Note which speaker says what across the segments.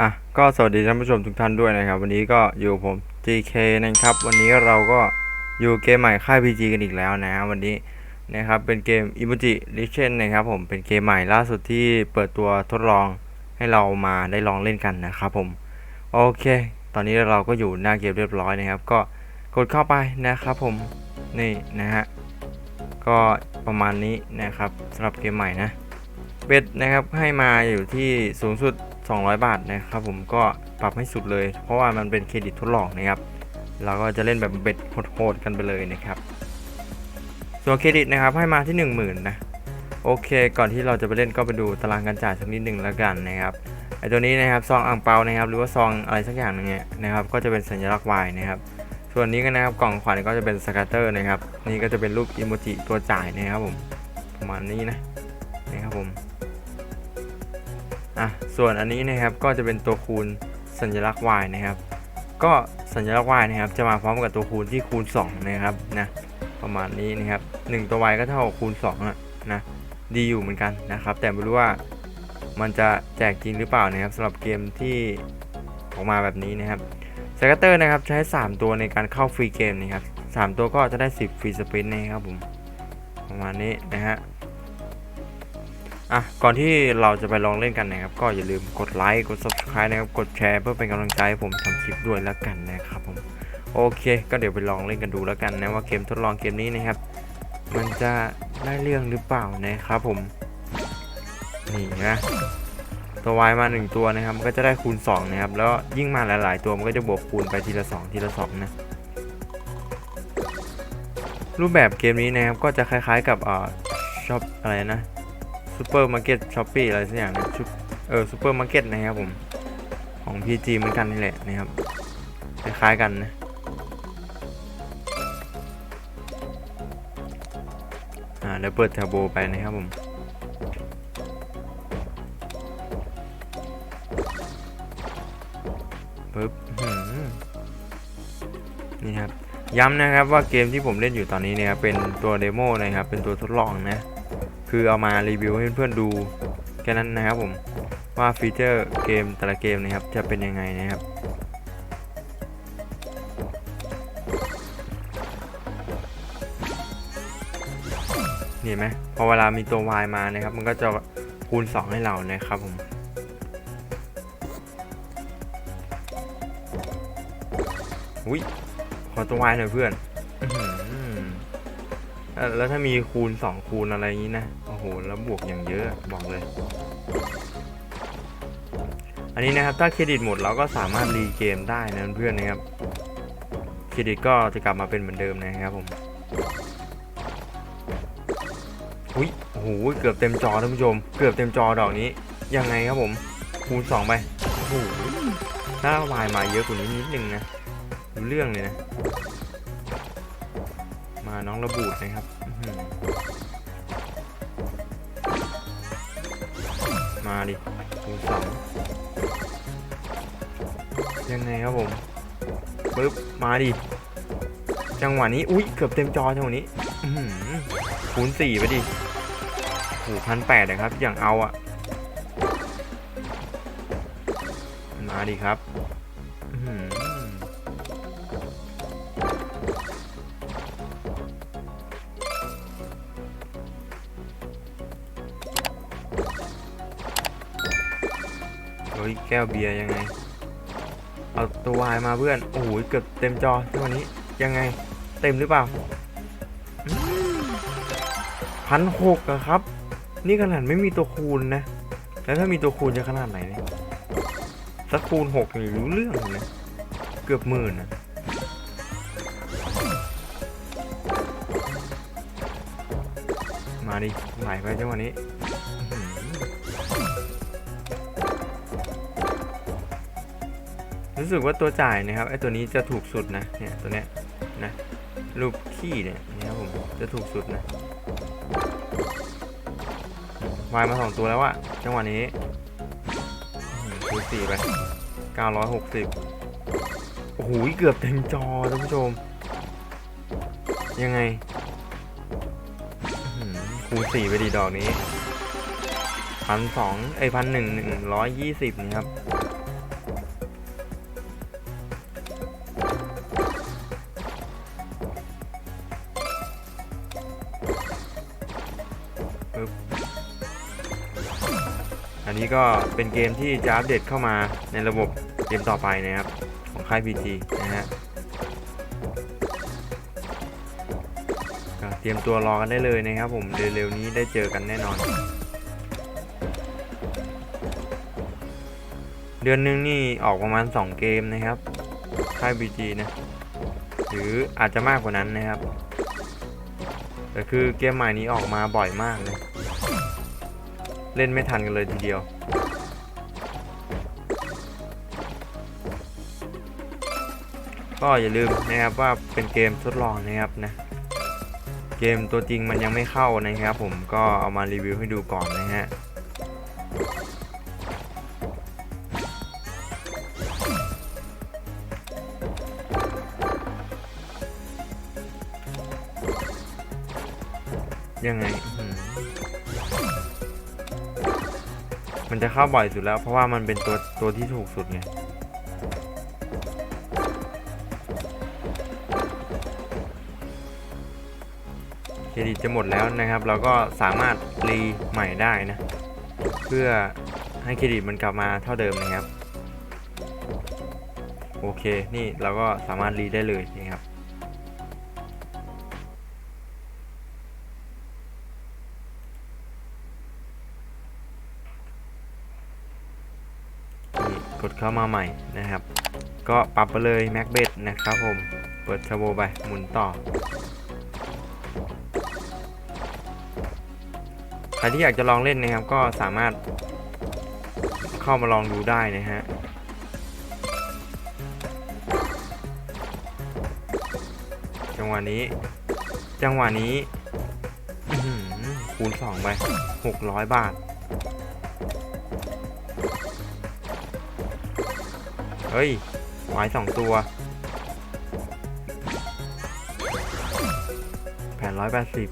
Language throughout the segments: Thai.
Speaker 1: อะก็สวัสดีท่านผู้ชมทุกท่านด้วยนะครับ วันนี้ก็อยู่ผม GK นะครับ วันนี้เราก็อยู่เกมใหม่ค่าย PG กันอีกแล้วนะวันนี้นะครับเป็นเกม Emoji Legend นะครับผมเป็นเกมใหม่ล่าสุดที่เปิดตัวทดลองให้เรามาได้ลองเล่นกันนะครับผมโอเค ตอนนี้เราก็อยู่หน้าเกมเรียบร้อยนะครับ ก็กดเข้าไปนะครับผมนี่นะฮะก็ประมาณนี้นะครับสำหรับเกมใหม่นะเบ็ดนะครับให้มาอยู่ที่สูงสุด 200 บาทนะครับผมก็ปรับให้สุดเลย เพราะว่ามันเป็นเครดิตทดลองนะครับ เราก็จะเล่นแบบเบ็ดโหดๆกันไปเลยนะครับ ส่วนเครดิตนะครับให้มาที่ 10,000 นะ โอเค ก่อนที่เราจะไปเล่นก็ไปดูตารางการจ่ายสักนิดหนึ่งแล้วกันนะครับไอตัวนี้นะครับซองอ่างเปานะครับ หรือว่าซองอะไรสักอย่างหนึงเนี่ยนะครับ ก็จะเป็นสัญลักษณ์ Y นะครับ ส่วนนี้ก็นะครับกล่องขวัญก็จะเป็นสกัตเตอร์นะครับ นี่ก็จะเป็นรูปอิโมจิตัวจ่ายนะครับผมประมาณนี้นะนะครับผม อะส่วนอันนี้นะครับก็จะเป็นตัวคูณสัญลักษณ์ y นะครับ ก็สัญลักษณ์ y นะครับจะมาพร้อมกับตัวคูณที่คูณ 2 นะครับนะประมาณนี้นะครับ 1 ตัว y ก็เท่ากับคูณ2อะนะดีอยู่เหมือนกันนะครับ แต่ไม่รู้ว่ามันจะแจกจริงหรือเปล่านะครับสำหรับเกมที่ออกมาแบบนี้นะครับสกัตเตอร์นะครับใช้ 3 ตัวในการเข้าฟรีเกมนะครับ3ตัวก็จะได้ 10 ฟรีสปินนะครับผมประมาณนี้นะฮะ อะก่อนที่เราจะไปลองเล่นกันนะครับ ก็อย่าลืมกดไลค์กด subscribe นะครับ กดแชร์เพื่อเป็นกำลังใจให้ผมทำคลิปด้วยแล้วกันนะครับผมโอเค ก็เดี๋ยวไปลองเล่นกันดูแล้วกันนะว่าเกมทดลองเกมนี้นะครับ มันจะได้เรื่องหรือเปล่านะครับผมนี่นะตัววายมา 1 ตัวนะครับก็จะได้คูณ 2 นะครับ แล้วยิ่งมาหลาย ๆ ตัวมันก็จะบวกคูณไปทีละ 2 ทีละ 2 นะ รูปแบบเกมนี้นะครับก็จะคล้าย ๆ กับอ่าชอบอะไรนะ ซูเปอร์มาร์เก็ตช้อปปี้อะไรสักอย่างชุดเออซูเปอร์มาร์เก็ตนะครับผม ของ PG เหมือนกันนี่แหละนะครับ คล้ายๆกันนะอ่าเดี๋ยวเปิดเทอร์โบไปนะครับผมปึ๊บนี่ครับย้ำนะครับว่าเกมที่ผมเล่นอยู่ตอนนี้เนี่ยครับเป็นตัวเดโมนะครับ เป็นตัวทดลองนะ คือเอามารีวิวให้เพื่อนๆดูแค่นั้นนะครับผมว่าฟีเจอร์เกมแต่ละเกมนะครับจะเป็นยังไงนะครับนี่เห็นไหมพอเวลามีตัว Y มานะครับ มันก็จะคูณ 2 ให้เรานะครับผมอุ้ยขอตัว Y หน่อยเพื่อนอแล้วถ้ามีคูณ 2 คูณอะไรอย่างนี้นะ แล้วบวกอย่างเยอะบอกเลย อันนี้นะครับถ้าเครดิตหมดเราก็สามารถรีเกมได้นะเพื่อนนะครับเครดิตก็จะกลับมาเป็นเหมือนเดิมนะครับผมอุ้ยโอ้โหเกือบเต็มจอท่านผู้ชม เกือบเต็มจอดอกนี้ ยังไงครับผมคูณ2ไปโอ้โหถ้าวายมาเยอะกว่านี้นิดนึงนะรู้เรื่องเลยนะ มาน้องระบูดนะครับ มาดิคูสองยังไงครับผมปึ๊บมาดิจังหวะนี้อุ้ยเกือบเต็มจอจังหวะนี้คูณสี่ไปดิโอ้พันแปดนะครับ อย่างเอาอะมาดิครับ แก้วเบียร์ยังไง เอาตัววายมาเพื่อน โอ้โหเกือบเต็มจอที่วันนี้ยังไง เต็มหรือเปล่าพันหกอะครับ นี่ขนาดไม่มีตัวคูณนะ แล้วถ้ามีตัวคูณจะขนาดไหนเนี่ยสักคูณหกนี่รู้เรื่องเลยเกือบหมื่นนะมาดิไหลไปจังหวะนี้ รู้สึกว่าตัวจ่ายนะครับไอตัวนี้จะถูกสุดนะเนี่ยตัวเนี้ยนะรูปขี้เนี่ยนะครับผมจะถูกสุดนะวายมาสองตัวแล้วอะจังหวะนี้คูณสี่ไปเก้าร้อยหกสิบโอ้โหเกือบเต็มจอท่านผู้ชม ยังไงคูณสี่ไปดีดอกนี้พันสองไอพันหนึ่งหนึ่งร้อยยี่สิบนี่ครับ นี้ก็เป็นเกมที่จะอัปเดตเข้ามาในระบบเกมต่อไปนะครับ ของค่าย PG นะฮะเตรียมตัวรอกันได้เลยนะครับผมเร็วๆนี้ได้เจอกันแน่นอน เดือนหนึงนี่ออกประมาณ 2 เกมนะครับค่าย BG นะหรืออาจจะมากกว่านั้นนะครับแต่คือเกมใหม่นี้ออกมาบ่อยมากเลย เล่นไม่ทันกันเลยทีเดียว ก็อย่าลืมนะครับว่าเป็นเกมทดลองนะครับนะ เกมตัวจริงมันยังไม่เข้านะครับผมก็เอามารีวิวให้ดูก่อนนะฮะยังไง มันจะเข้าบ่อยสุดแล้ว เพราะว่ามันเป็นตัวตัวที่ถูกสุดไงเครดิตจะหมดแล้วนะครับ เราก็สามารถรีใหม่ได้นะ เพื่อให้เครดิตมันกลับมาเท่าเดิมนะครับ โอเค นี่เราก็สามารถรีได้เลยนะครับ เข้ามาใหม่นะครับ ก็ปรับไปเลย Mac b e t นะครับผม เปิด Turbo ไป หมุนต่อ ใครที่อยากจะลองเล่นนะครับ ก็สามารถเข้ามาลองดูได้นะฮะจังหวะนี้ จังหวะนี้อื้อหือคูณ2ไป 600 บาท เฮ้ยหวายสองตัวแปดร้อยแปดสิบ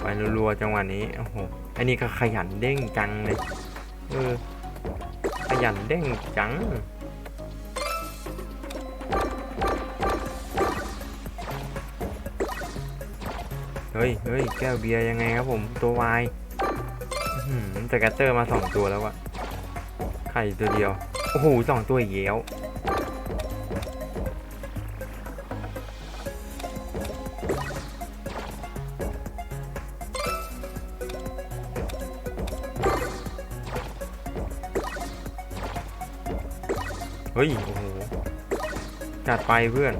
Speaker 1: ไปรัวๆจังหวะนี้ โอ้โห อันนี้ก็ขยันเด้งจังเลย เออขยันเด้งจังเฮ้ยเฮ้ยแก้วเบียร์ยังไงครับผม ตัววายมันจะแต่แกตเตอร์มาสองตัวแล้วอะไข่ตัวเดียว โอ้โหสองตัวอีกแล้ว ฮ้ย โอ้โห จัดไปเพื่อน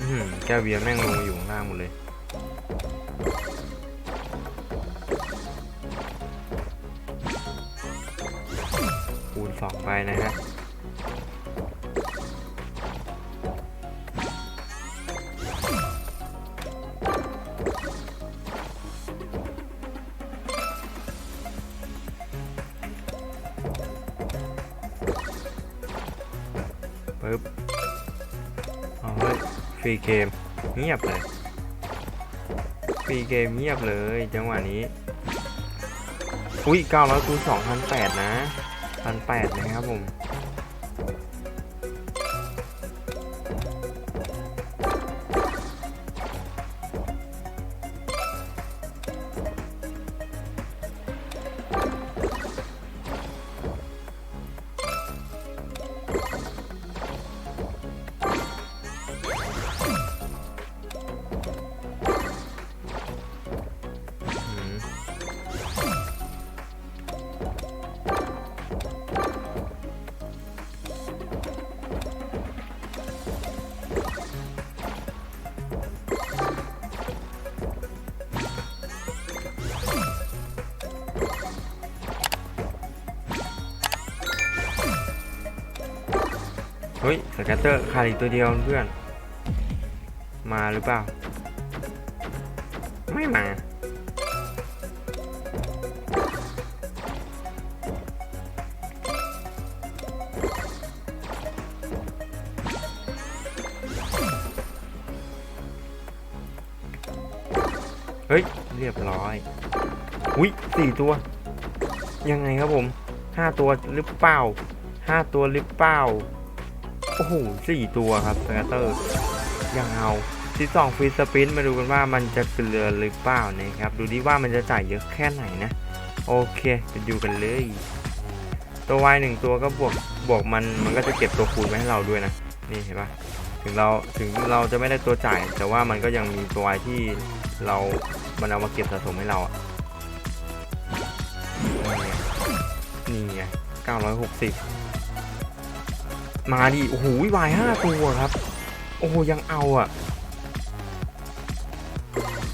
Speaker 1: อแก้วเบียร์แม่งลงอยู่ข้างล่างหมดเลยคูณสองไปนะฮะ รีเกมเงียบเลยฟรีเกมเงียบเลยจังหวะนี้ อุ้ย900คูณ2,008นะ1,008นะครับผม เฮ้ยสแกตเตอร์ขาดอีกตัวเดียวเพื่อน มาหรือเปล่า ไม่มา เฮ้ย เรียบร้อย อุ้ยสี่ตัว ยังไงครับผมห้าตัวหรือเปล่าห้าตัวหรือเปล่า โอ้โหสี่ตัวครับสแกตเตอร์ยังเอาที่สองฟรีสปินมาดูกันว่ามันจะเกลือหรือเปล่านะครับ ดูดิว่ามันจะจ่ายเยอะแค่ไหนนะ โอเคไปดูกันเลย ตัววายหนึ่งตัวก็บวกบวกมันมันก็จะเก็บตัวคูณไว้ให้เราด้วยนะนี่เห็นปะถึงเราถึงเราจะไม่ได้ตัวจ่าย แต่ว่ามันก็ยังมีตัววายที่เรา มันเอามาเก็บสะสมให้เราอะนี่ไง960 มาดิโอ้โหวายห้าตัวครับ โอ้โหยังเอาอะ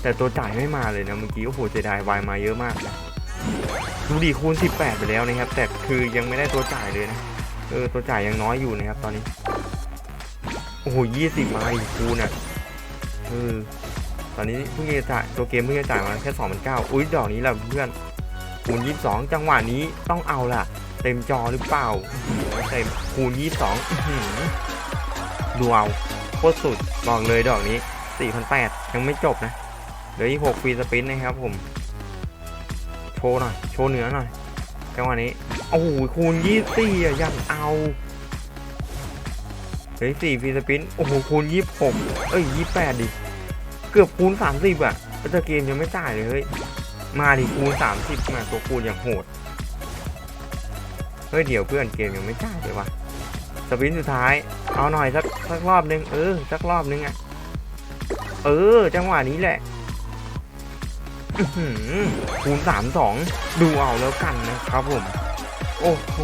Speaker 1: แต่ตัวจ่ายไม่มาเลยนะเมื่อกี้โอ้โหเสียดายวายมาเยอะมากดูดิคูณ 18 ไปแล้วนะครับ แต่คือยังไม่ได้ตัวจ่ายเลยนะเออตัวจ่ายยังน้อยอยู่นะครับตอนนี้ โอ้โห20มาอีกคูณอะเออตอนนี้เพิ่งจะจ่ายตัวเกมเพิ่งจะจ่ายมาแค่2 9 0 0อุ้ยดอกนี้แหละเพื่อนคูณ22จังหวะนี้ต้องเอาล่ะ เต็มจอหรือเปล่าเต็มคูณ22อื้อหือดูเอาโคตรสุดบอกเลยดอกนี้4,800ยังไม่จบนะเหลืออีก6ฟรีสปินนะครับผม โชว์หน่อย โชว์เหนือหน่อยจังหวะนี้ โอ้โห คูณ24อะยังเอาเหลือสี่ฟรีสปิน โอ้โห คูณ26เอ้ย28ดิ เกือบคูณ30อะแต่เกมยังไม่จ่ายเลยเฮ้ย มาดิคูณ30มาตัวคูณอย่างโหด เฮ้ยเดี๋ยวเพื่อนเกมยังไม่จ่ายเลยวะสปินสุดท้าย เอาหน่อยสักสักรอบนึงเออสักรอบนึงอะ เออ จังหวะนี้แหละอื้อหือคูณ32ดูเอาแล้วกันนะครับผม โอ้โห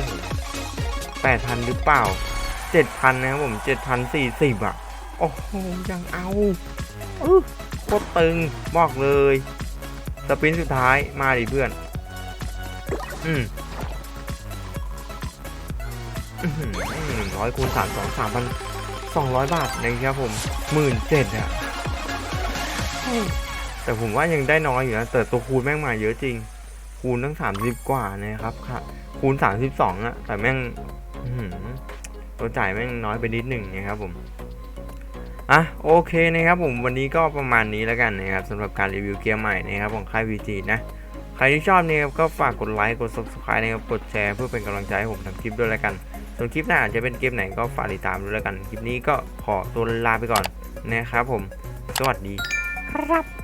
Speaker 1: 8,000หรือเปล่า7,000นนะครับผม7,040อะ โอ้โหยังเอาออโคตรตึงบอกเลย สปรินต์สุดท้ายมาดิเพื่อน อืม ร้อยคูณสามสองสามพันสองร้อยบาทนะครับผมหมื่นเจ็ดอะแต่ผมว่ายังได้น้อยอยู่นะแต่ตัวคูณแม่งมาเยอะจริง คูณตั้งสามสิบกว่านะครับค่ะ คูณสามสิบสองอะแต่แม่งตัวจ่ายแม่งน้อยไปนิดหนึ่งนะครับผมอะโอเคนะครับผมวันนี้ก็ประมาณนี้แล้วกันนะครับสำหรับการรีวิวเกมใหม่นะครับของค่าย VG นะใครที่ชอบเนี่ยครับก็ฝากกดไลค์กด subscribe นะครับกดแชร์เพื่อเป็นกำลังใจให้ผมทำคลิปด้วยแล้วกัน ส่วนคลิปหน้าอาจจะเป็นเกมไหนก็ฝากติดตามดูแล้วกัน คลิปนี้ก็ขอตัวลาไปก่อนนะครับผม สวัสดีครับ